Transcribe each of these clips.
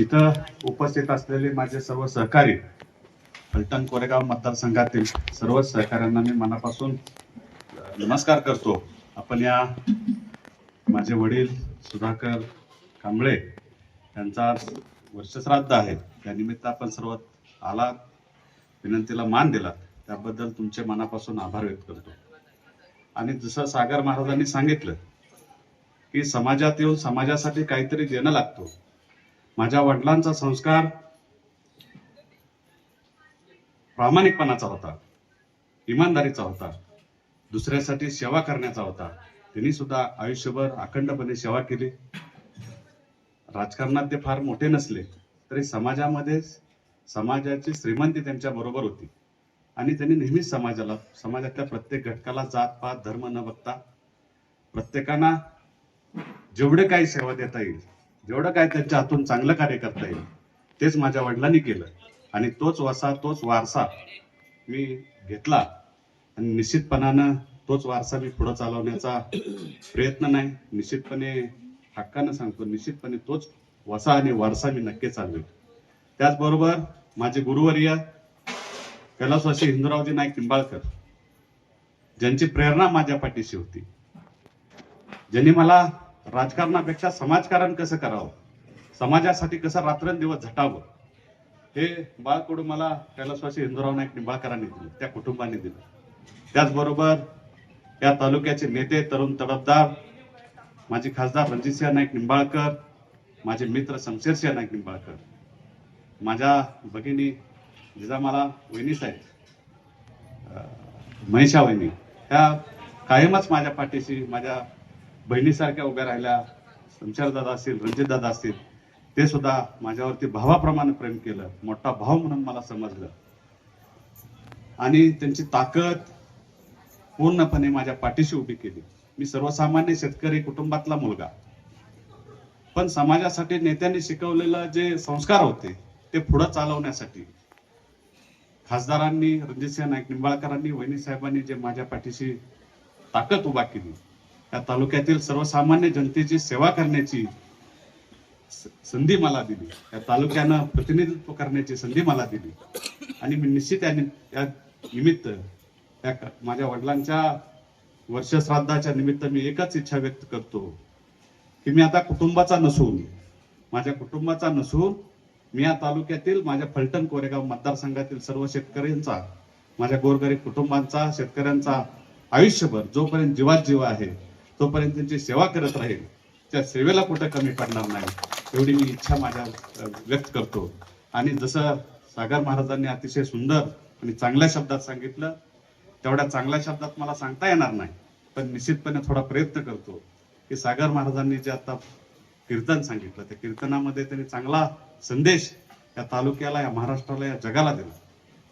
इथं उपस्थित असलेले माझे सर्व सहकारी फलटण कोरेगाव मतदारसंघातील सर्व सहकाऱ्यांना मी मनापासून नमस्कार करतो. आपण या माझे वडील सुधाकर कांबळे यांचा वर्षश्राद्ध आहे. त्यानिमित्त आपण सर्व आला विनंतीला मान दिला त्याबद्दल तुमचे मनापासून आभार व्यक्त करतो. आणि जसं सागर महाराजांनी सांगितलं की समाजात येऊन समाजासाठी काहीतरी देणं लागतो. माझ्या वडिलांचा संस्कार प्रामाणिकपणाचा होता इमानदारीचा होता दुसऱ्यासाठी सेवा करण्याचा होता. त्यांनी सुद्धा आयुष्यभर अखंडपणे सेवा केली. राजकारणात ते फार मोठे नसले तरी समाजामध्ये समाजाची श्रीमंती त्यांच्या बरोबर होती. आणि त्यांनी नेहमीच समाजाला समाजातल्या प्रत्येक घटकाला जात पात धर्म न बघता प्रत्येकांना जेवढे काही सेवा देता येईल जेवढं काय त्यांच्या हातून चांगलं कार्य करता येईल तेच माझ्या वडिलांनी केलं. आणि तोच वसा तोच वारसा मी घेतला. आणि निश्चितपणानं तोच वारसा मी पुढे चालवण्याचा प्रयत्न नाही. निश्चितपणे हक्कानं सांगतो निश्चितपणे तोच वसा आणि वारसा मी नक्की चालवेल. त्याचबरोबर माझे गुरुवर्य कैलासवासी हिंदूरावजी नाईक निंबाळकर ज्यांची प्रेरणा माझ्या पाठीशी होती. ज्यांनी मला राजकारणापेक्षा समाजकारण कसं करावं? समाजासाठी कसं रात्रंदिवस झटावं? हे बाळकडू मला कैलासवासी हिंदूराव नाईक निंबाळकरांनी दिलं त्या कुटुंबाने दिलं. त्याचबरोबर या तालुक्याचे नेते तरुण तडफदार माझे खासदार रणजितसिंह नाईक निंबाळकर माझे मित्र शमशेरसिंह नाईक निंबाळकर माझ्या भगिनी जिजामाला मला वहिनीच महेशा वहिनी ह्या कायमच माझ्या पाठीशी माझ्या बहिणीसारख्या उभ्या राहिल्या संचारदादा असतील रणजितदादा असतील ते सुद्धा माझ्यावरती भावाप्रमाणे प्रेम केलं मोठा भाव म्हणून मला समजलं. आणि त्यांची ताकद पूर्णपणे माझ्या पाठीशी उभी केली. मी सर्वसामान्य शेतकरी कुटुंबातला मुलगा. पण समाजासाठी नेत्यांनी शिकवलेलं जे संस्कार होते ते पुढं चालवण्यासाठी खासदारांनी रणजितसिंह नाईक निंबाळकरांनी वहिनी साहेबांनी जे माझ्या पाठीशी ताकद उभा केली या तालुक्यातील सर्वसामान्य जनतेची सेवा करण्याची संधी मला दिली. या तालुक्यानं प्रतिनिधित्व करण्याची संधी मला दिली. आणि मी निश्चित या या निमित्त या माझ्या वडिलांच्या वर्षश्राद्धाच्या निमित्त मी एकच इच्छा व्यक्त करतो की मी आता कुटुंबाचा नसून माझ्या कुटुंबाचा नसून मी या तालुक्यातील माझ्या फलटण कोरेगाव मतदारसंघातील सर्व शेतकऱ्यांचा माझ्या गोरगरीब कुटुंबांचा शेतकऱ्यांचा आयुष्यभर जोपर्यंत जीवात जीव आहे तोपर्यंत त्यांची सेवा करत राहील त्या सेवेला कुठं कमी पडणार नाही एवढी मी इच्छा माझ्या व्यक्त करतो. आणि जसं सागर महाराजांनी अतिशय सुंदर आणि चांगल्या शब्दात सांगितलं तेवढ्या चांगल्या शब्दात मला सांगता येणार नाही पण निश्चितपणे थोडा प्रयत्न करतो की सागर महाराजांनी जे आता कीर्तन सांगितलं त्या कीर्तनामध्ये त्यांनी चांगला संदेश या तालुक्याला या महाराष्ट्राला या जगाला दिला.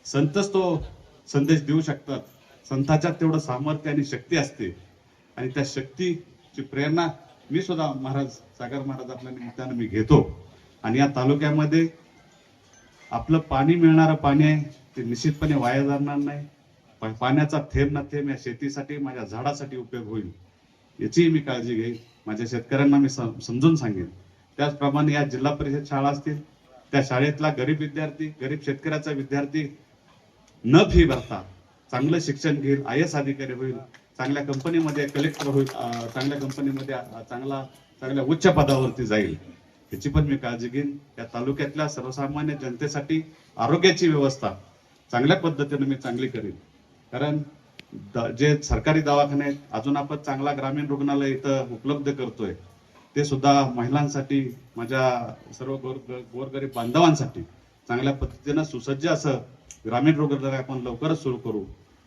संतच तो संदेश देऊ शकतात. संताच्यात तेवढं सामर्थ्य आणि शक्ती असते. आणि त्या शक्तीची प्रेरणा मी सुद्धा महाराज सागर महाराज आपल्या निमित्तानं मी घेतो. आणि या तालुक्यामध्ये आपलं पाणी मिळणारं पाणी आहे ते निश्चितपणे वाया जाणार नाही. पाण्याचा थेंब ना थेंब या शेतीसाठी माझ्या झाडासाठी उपयोग होईल याचीही मी काळजी घेईन. माझ्या शेतकऱ्यांना मी सम- समजून सांगेन. त्याचप्रमाणे या जिल्हा परिषद शाळा असतील त्या शाळेतला गरीब विद्यार्थी गरीब शेतकऱ्याचा विद्यार्थी न फी भरता चांगलं शिक्षण घेईल आय एस अधिकारी होईल चांगल्या कंपनीमध्ये कलेक्टर होईल चांगल्या कंपनीमध्ये चांगला चांगल्या उच्च पदावरती जाईल. याची पण मी काळजी घेईन. या तालुक्यातल्या सर्वसामान्य जनतेसाठी आरोग्याची व्यवस्था चांगल्या पद्धतीने मी चांगली करीन. कारण जे सरकारी दवाखाने आहेत अजून आपण चांगला ग्रामीण रुग्णालय इथं उपलब्ध करतोय ते सुद्धा महिलांसाठी माझ्या सर्व गोर गोरगरीब बांधवांसाठी चांगल्या पद्धतीनं सुसज्ज असं ग्रामीण रुग्णालय आपण लवकरच सुरू करू.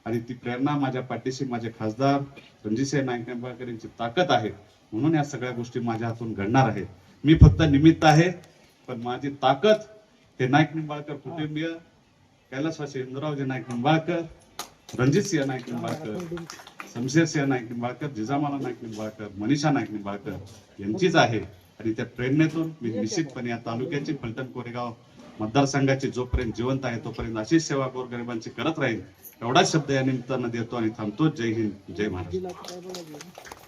आणि ती प्रेरणा माझ्या पाठीशी माझे खासदार रणजितसिंह नाईक निंबाळकर यांची ताकद आहे. म्हणून या सगळ्या गोष्टी माझ्या हातून घडणार आहेत. मी फक्त निमित्त आहे पण माझी ताकद हे नाईक निंबाळकर कुटुंबीय कैलासवासी इंद्रावजी नाईक निंबाळकर रणजितसिंह नाईक निंबाळकर शमशेरसिंह नाईक निंबाळकर जिजामाला नाईक निंबाळकर मनीषा नाईक निंबाळकर यांचीच आहे. आणि त्या प्रेरणेतून मी निश्चितपणे या तालुक्याची फलटण कोरेगाव मतदारसंघाची जोपर्यंत जिवंत आहे तोपर्यंत अशीच सेवा गोरगरिबांची करत राहील एवढाच शब्द या निमित्तानं देतो आणि थांबतो. जय हिंद जय महाराष्ट्र.